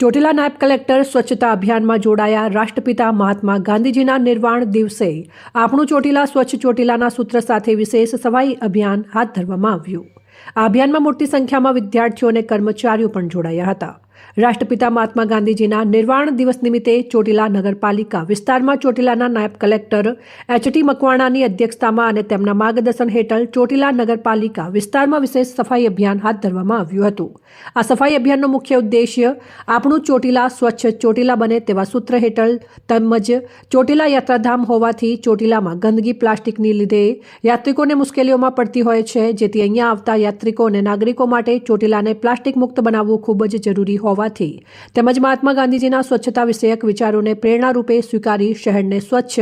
ચોટીલા નાયબ કલેક્ટર સ્વચ્છતા અભિયાનમાં જોડાયા રાષ્ટ્રપિતા મહાત્મા ગાંધીજીના નિર્વાણ દિવસે આપણું ચોટીલા સ્વચ્છ ચોટીલાના સૂત્ર સાથે વિશેષ સફાઈ અભિયાન હાથ ધરવામાં આવ્યું. આ અભિયાનમાં મોટી સંખ્યામાં વિદ્યાર્થીઓ અને કર્મચારીઓ પણ જોડાયા હતા. રાષ્ટ્રપિતા મહાત્મા ગાંધીજીના નિર્વાણ દિવસ નિમિત્તે ચોટીલા નગરપાલિકા વિસ્તારમાં ચોટીલાના નાયબ કલેક્ટર એચટી મકવાણાની અધ્યક્ષતામાં અને તેમના માર્ગદર્શન હેઠળ ચોટીલા નગરપાલિકા વિસ્તારમાં વિશેષ સફાઈ અભિયાન હાથ ધરવામાં આવ્યું હતું. આ સફાઈ અભિયાનનો મુખ્ય ઉદ્દેશ્ય આપણું ચોટીલા સ્વચ્છ ચોટીલા બને તેવા સૂત્ર હેઠળ તેમજ ચોટીલા યાત્રાધામ હોવાથી ચોટીલામાં ગંદકી પ્લાસ્ટિકની લીધે યાત્રિકોને મુશ્કેલીઓમાં પડતી હોય છે, જેથી અહીંયા આવતા યાત્રિકો અને નાગરિકો માટે ચોટીલાને પ્લાસ્ટિક મુક્ત બનાવવું ખૂબ જ જરૂરી હોવાથી તેમજ મહાત્મા ગાંધીજીના સ્વચ્છતા વિષયક વિચારોને પ્રેરણારૂપે સ્વીકારી શહેરને સ્વચ્છ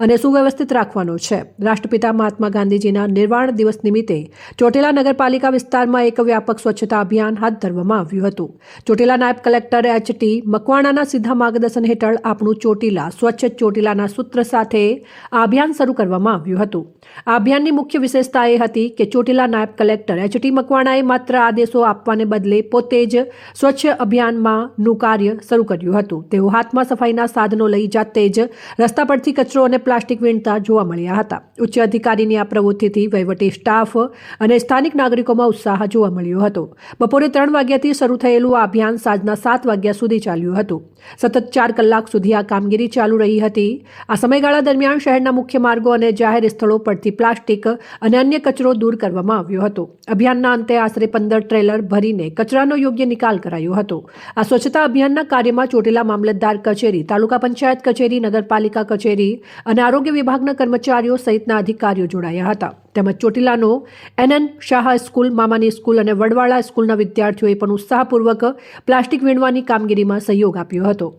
અને સુવ્યવસ્થિત રાખવાનો છે. રાષ્ટ્રપિતા મહાત્મા ગાંધીજીના નિર્વાણ દિવસ નિમિત્તે ચોટીલા નગરપાલિકા વિસ્તારમાં એક વ્યાપક સ્વચ્છતા અભિયાન હાથ ધરવામાં આવ્યું હતું. ચોટીલા નાયબ કલેક્ટર એચ ટી મકવાણાના સીધા માર્ગદર્શન હેઠળ આપણું ચોટીલા, સ્વચ્છ ચોટીલાના સૂત્ર સાથે આ અભિયાન શરૂ કરવામાં આવ્યું હતું. આ અભિયાનની મુખ્ય વિશેષતા એ હતી કે ચોટીલા નાયબ કલેક્ટર એચ ટી મકવાણાએ માત્ર આદેશો આપવાને બદલે પોતે જ સ્વચ્છ અભિયાનમાં નું કાર્ય શરૂ કર્યું હતું. તેઓ હાથમાં સફાઈના સાધનો લઈ જાતે જ રસ્તા પરથી કચરો અને પ્લાસ્ટિક વીણતા જોવા મળ્યા હતા. ઉચ્ચ અધિકારીની આ પ્રવૃત્તિથી વહીવટી સ્ટાફ અને સ્થાનિક નાગરિકોમાં ઉત્સાહ જોવા મળ્યો હતો. બપોરે ત્રણ વાગ્યાથી શરૂ થયેલું આ અભિયાન સાંજના સાત વાગ્યા સુધી ચાલ્યું હતું. સતત ચાર કલાક સુધી આ કામગીરી ચાલુ રહી હતી. આ સમયગાળા દરમિયાન શહેરના મુખ્ય માર્ગો અને જાહેર સ્થળો પરથી પ્લાસ્ટિક અને અન્ય કચરો દૂર કરવામાં આવ્યો હતો. અભિયાનના અંતે આશરે પંદર ટ્રેલર ભરીને કચરાનો યોગ્ય નિકાલ કરાયો હતો. આ સ્વચ્છતા અભિયાનના કાર્યમાં ચોટીલા મામલતદાર કચેરી, તાલુકા પંચાયત કચેરી, નગરપાલિકા કચેરી અને આરોગ્ય વિભાગના કર્મચારીઓ સહિતના અધિકારીઓ જોડાયા હતા. તેમજ ચોટીલાનો એનએન શાહ સ્કૂલ, મામાની સ્કૂલ અને વડવાળા સ્કૂલના વિદ્યાર્થીઓએ પણ ઉત્સાહપૂર્વક પ્લાસ્ટિક વીણવાની કામગીરીમાં સહયોગ આપ્યો હતો.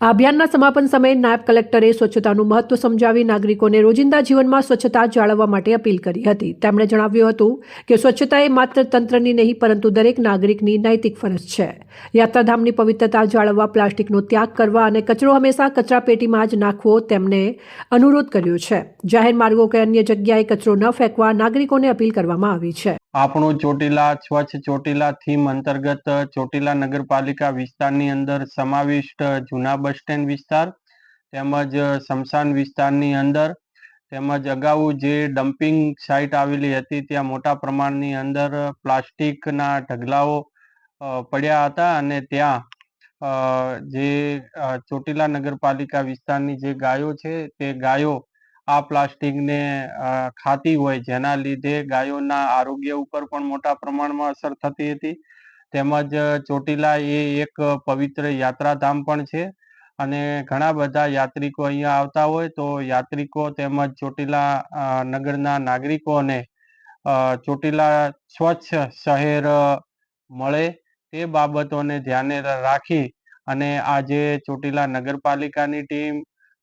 આ અભિયાનના સમાપન સમયે નાયબ કલેક્ટરે સ્વચ્છતાનું મહત્વ સમજાવી નાગરિકોને રોજિંદા જીવનમાં સ્વચ્છતા જાળવવા માટે અપીલ કરી હતી. તેમણે જણાવ્યું હતું કે સ્વચ્છતા એ માત્ર તંત્રની નહીં, પરંતુ દરેક નાગરિકની નૈતિક ફરજ છે. યાત્રાધામની પવિત્રતા જાળવવા, પ્લાસ્ટિકનો ત્યાગ કરવા અને કચરો હંમેશા કચરાપેટીમાં જ નાખવો તેમને અનુરોધ કર્યો છે. જાહેર માર્ગો કે અન્ય જગ્યાએ કચરો ન ફેંકવા નાગરિકોને અપીલ કરવામાં આવી છે. આપણું ચોટીલા, સ્વચ્છ ચોટીલા થીમ અંતર્ગત ચોટીલા નગરપાલિકા વિસ્તારની અંદર સમાવિષ્ટ જૂના બસ સ્ટેન્ડ વિસ્તાર, તેમજ સમશાન વિસ્તારની અંદર, તેમજ અગાઉ જે ડમ્પિંગ સાઇટ આવેલી હતી, ત્યાં મોટા પ્રમાણની અંદર પ્લાસ્ટિકના ઢગલાઓ પડ્યા હતા અને ત્યાં જે ચોટીલા નગરપાલિકા વિસ્તારની જે ગાયો છે, તે ગાયો આ પ્લાસ્ટિકને ખાતી હોય જેના લીધે ગાયોના આરોગ્ય ઉપર પણ મોટા પ્રમાણમાં અસર થતી હતી. તેમજ ચોટીલા એ એક પવિત્ર યાત્રાધામ પણ છે અને ઘણા બધા યાત્રિકો અહીંયા આવતા હોય તો યાત્રિકો તેમજ ચોટીલા નગરના નાગરિકોને ચોટીલા સ્વચ્છ શહેર મળે તે બાબતોને ધ્યાને રાખી અને આજે ચોટીલા નગરપાલિકાની ટીમ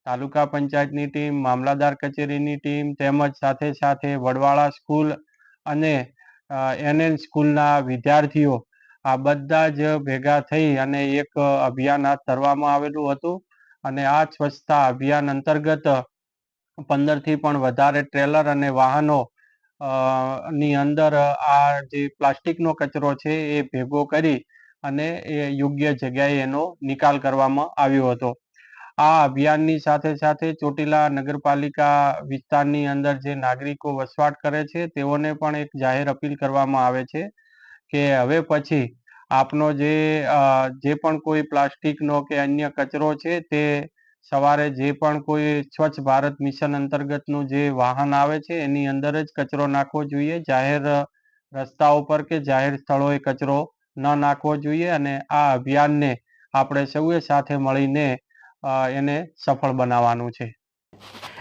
તાલુકા પંચાયતની ટીમ, મામલાદાર કચેરીની ટીમ તેમજ સાથે સાથે વડવાળા સ્કૂલ અને એનએન સ્કૂલના વિદ્યાર્થીઓ આ બધા જ ભેગા થઈ અને એક અભિયાન હાથ ધરવામાં આવેલું હતું અને આ સ્વચ્છતા અભિયાન અંતર્ગત પંદરથી પણ વધારે ટ્રેલર અને વાહનો ની અંદર આ જે પ્લાસ્ટિકનો કચરો છે એ ભેગો કરી અને એ યોગ્ય જગ્યાએ એનો નિકાલ કરવામાં આવ્યો હતો. આ અભિયાનની સાથે સાથે ચોટીલા નગરપાલિકા વિસ્તારની અંદર જે નાગરિકો વસવાટ કરે છે, તેઓને પણ એક જાહેર અપીલ કરવામાં આવે છે કે હવે પછી આપનો જે જે પણ કોઈ પ્લાસ્ટિકનો કે અન્ય કચરો છે તે સવારે જે પણ કોઈ સ્વચ્છ ભારત મિશન અંતર્ગતનું જે વાહન આવે છે, એની અંદર જ કચરો નાખવો જોઈએ. જાહેર રસ્તાઓ પર કે જાહેર સ્થળોએ કચરો ન નાખવો જોઈએ અને આ અભિયાનને આપણે સૌએ સાથે મળીને એને સફળ બનાવવાનું છે.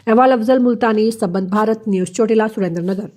અહેવાલ અફઝલ મુલતાની સંબંધ ભારત ન્યૂઝ ચોટીલા સુરેન્દ્રનગર.